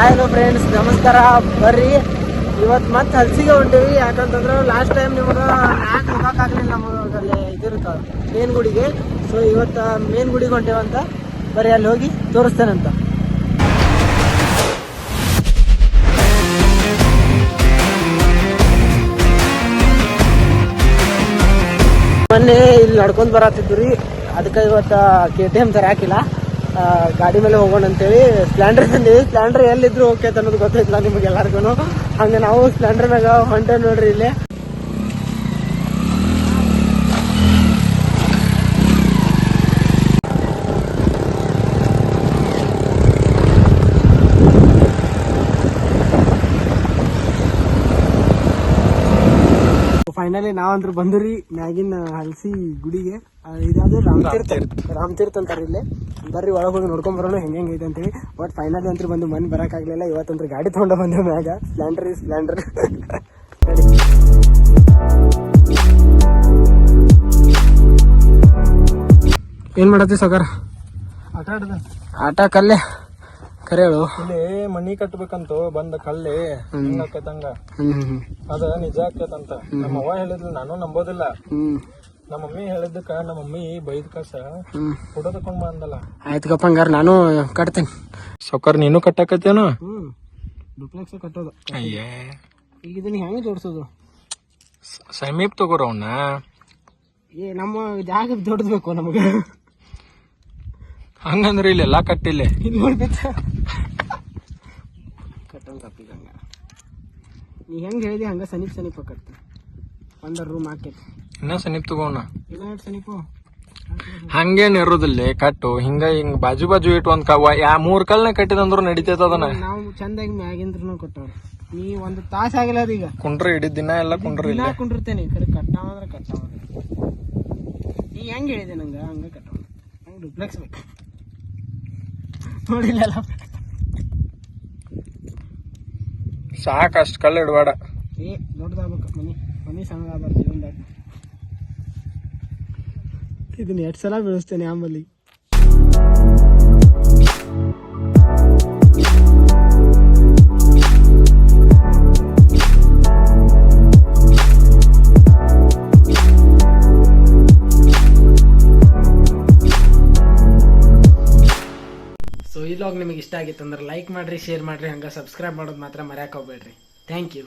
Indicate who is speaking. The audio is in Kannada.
Speaker 1: ಹಾಯ್ ಹಲೋ ಫ್ರೆಂಡ್ಸ್ ನಮಸ್ಕಾರ. ಬರ್ರಿ. ಇವತ್ತು ಮತ್ತೆ ಹಲ್ಸಿಗೆ ಹೊಂಟೇವಿ. ಯಾಕಂತಂದ್ರೆ ಲಾಸ್ಟ್ ಟೈಮ್ ನಿಮಗೆ ಮ್ಯಾಕ್ ಹೋಗೋಕ್ಕಾಗಲಿಲ್ಲ ನಮಗೆ ಇದಿರುತ್ತೆ ಮೇನ್ ಗುಡಿಗೆ. ಸೊ ಇವತ್ತು ಮೇನ್ ಗುಡಿಗೆ ಹೊಂಟೇವಂತ ಬರೀ ಅಲ್ಲಿ ಹೋಗಿ ತೋರಿಸ್ತೇನಂತ ಮೊನ್ನೆ ಇಲ್ಲಿ ನಡ್ಕೊಂಡು ಬರತ್ತಿದ್ದು ರೀ ಅದಕ್ಕೆ ಇವತ್ತು ಕೆ ಟಿ ಎಂ ಹಾಕಿಲ್ಲ. ಆ, ಗಾಡಿ ಮೇಲೆ ಹೋಗೋಣ ಅಂತೇಳಿ ಸ್ಪ್ಲೆಂಡರ್ ತಂದೀವಿ ಸ್ಪ್ಲೆಂಡರ್ ಎಲ್ಲಿದ್ರು ಓಕೆ ಅನ್ನೋದು ಗೊತ್ತಾಯ್ತಲ್ಲ ನಿಮಗೆ ಎಲ್ಲರಿಗೂ ಹಂಗೆ ನಾವು ಸ್ಪ್ಲೆಂಡರ್ ಮ್ಯಾಗ ಹೊಂಟೆ ನೋಡ್ರಿ ಇಲ್ಲಿ. ಫೈನಲಿ ನಾವಂದ್ರೆ ಬಂದ್ರಿ ಮ್ಯಾಗಿನ ಹಲಸಿ ಗುಡಿಗೆ. ಇದಾದ್ರೆ ರಾಮತೀರ್ಥ ರಾಮತೀರ್ಥ ಅಂತಾರೆ ಇಲ್ಲಿ. ಬರ್ರಿ ಒಳಗೆ ಹೋಗಿ ನೋಡ್ಕೊಂಡ್ ಬರೋಣ ಹೆಂಗೆ ಹೆಂಗೆ ಐತೆ ಅಂತೇಳಿ. ಬಟ್ ಫೈನಲಿ ಅಂತೂ ಬಂದು ಮನೆ ಬರೋಕ್ಕಾಗಲಿಲ್ಲ ಇವತ್ತಂದ್ರೆ ಗಾಡಿ ತೊಗೊಂಡು ಬಂದೆ ಮ್ಯಾಗ. ಸ್ಪ್ಲೆಂಡರ್ ಈ ಸ್ಪ್ಲೆಂಡರ್ ಏನ್ ಮಾಡತ್ತಿ ಸಗರ್
Speaker 2: ಆಟ
Speaker 1: ಆಟ ಕಲ್ಲೆ. ಕರೆ ಹೇಳು
Speaker 2: ಇಲ್ಲಿ ಮನಿ ಕಟ್ಬೇಕಂತ ಬಂದ ಕಲ್ಲಿ ಹಿಂಗಾಕೈತಂಗ ಅದ ನಿಜ ಆಕೇತಂತ. ನಮ್ಮ ಅವ್ವ ಹೇಳಿದ್ಲು ನಾನು ನಂಬೋದಿಲ್ಲ. ನಮ್ಮ ಮಮ್ಮಿ ಹೇಳಿದ್ದಕ್ಕ ನಮ್ಮ ಮಮ್ಮಿ ಬೈದ್ ಕಸ ಫೋಟೋ ತಕೊಂಡ್ ಬಂದಲ್ಲ.
Speaker 1: ಆಯ್ತು ಗಪ್ಪ ಹಂಗಾರ ನಾನು ಕಟ್ತೀನಿ.
Speaker 2: ಸೊಕ್ಕರ್ ನೀನು ಕಟ್ಟಾಕತ್ತೇನು
Speaker 1: ಡುಪ್ಲೆಕ್ಸ್ ಕಟ್ಟೋದು.
Speaker 2: ಅಯ್ಯೇ.
Speaker 1: ಈಗ ಇದನ್ನ ಹೆಂಗೆ ಜೋಡಿಸೋದು?
Speaker 2: ಸಮೀಪ್ ತಗೋರ ಅವನ್ನ
Speaker 1: ಏ ನಮ್ಮ ಜಾಗ ದೊಡ್ಡದ್ಬೇಕು ನಮಗೆ.
Speaker 2: ಹಂಗಂದ್ರೆ ಇಲ್ಲೆಲ್ಲ ಕಟ್ಟಿಲ್ಲ.
Speaker 1: ಇದು ನೋಡ್ಬೇಕ ಕಟ್ಟಂಗ ಹಂಗ ನೀ ಹೆಂಗೆ ಹೇಳಿದೆ ಹಂಗ ಸನೀಪ್ ಸನೀಪ ಕಟ್ತಿ. ಒಂದರ ರೂಮ್ ಹಾಕೈತಿ
Speaker 2: ಇನ್ನ ಸನಿಪ್ ತಗೋಣ.
Speaker 1: ಇಲ್ಲ ಎರಡು ಸನೀಪು.
Speaker 2: ಹಂಗೇನ್ ಇರೋದಿಲ್ಲ ಕಟ್ಟು. ಹಿಂಗ ಹಿಂಗ್ ಬಾಜು ಬಾಜು ಇಟ್ಟು ಒಂದ್ ಕವ ಯಾ ಮೂರ್ ಕಲ್ನ ಕಟ್ಟಿದಂದ್ರು ನಡಿತೈತ ಅದನ್ನ.
Speaker 1: ನಾವು ಚಂದಾಗಿ ಮ್ಯಾಗಿಂದ್ರೂ ಕೊಟ್ಟವ್ರು. ನೀ ಒಂದು ತಾಸು ಆಗಿಲ್ಲ ಅದು ಈಗ
Speaker 2: ಕುಂಡ್ರ ಇಡೀ ದಿನ ಎಲ್ಲ ಕುಂಡ್ರಿ ಇಲ್ಲ
Speaker 1: ಕುಂಡಿರ್ತೇನೆ. ಕರೆ ಕಟ್ಟಾವ ಅಂದ್ರೆ ಕಟ್ಟಾವ. ನೀ ಹೆಂಗೆ ಹೇಳಿದೆ ನಂಗೆ? ಹಂಗ ಕಟ್ಟಾವ. ಹಂಗ ಡುಪ್ಲೆಕ್ಸ್ ಬೇಕು. ನೋಡಿಲ್ಲ
Speaker 2: ಸಾಕಷ್ಟು ಕಲ್ಲು ಇಡಬೇಡ
Speaker 1: ಏ ದೊಡ್ಡದಾಗ್ಬೇಕು. ಮನಿ ಮನಿ ಸಣ್ಣದಾಗಬಾರ್ದು ಜೀವನದಾಗ ಇದನ್ನ ಎಷ್ಟು ಸಲ ಬೆಳೆಸ್ತೇನೆ ಆಂಬಲ್ಲಿ ವ್ಲಾಗ್ ನಿಮಗೆ ಇಷ್ಟ ಆಗಿತ್ತು ಅಂದ್ರೆ ಲೈಕ್ ಮಾಡ್ರಿ ಶೇರ್ ಮಾಡ್ರಿ, ಹಂಗೆ ಸಬ್ಸ್ಕ್ರೈಬ್ ಮಾಡೋದು ಮಾತ್ರ ಮರೆಯೋಕೆ ಥ್ಯಾಂಕ್ ಯು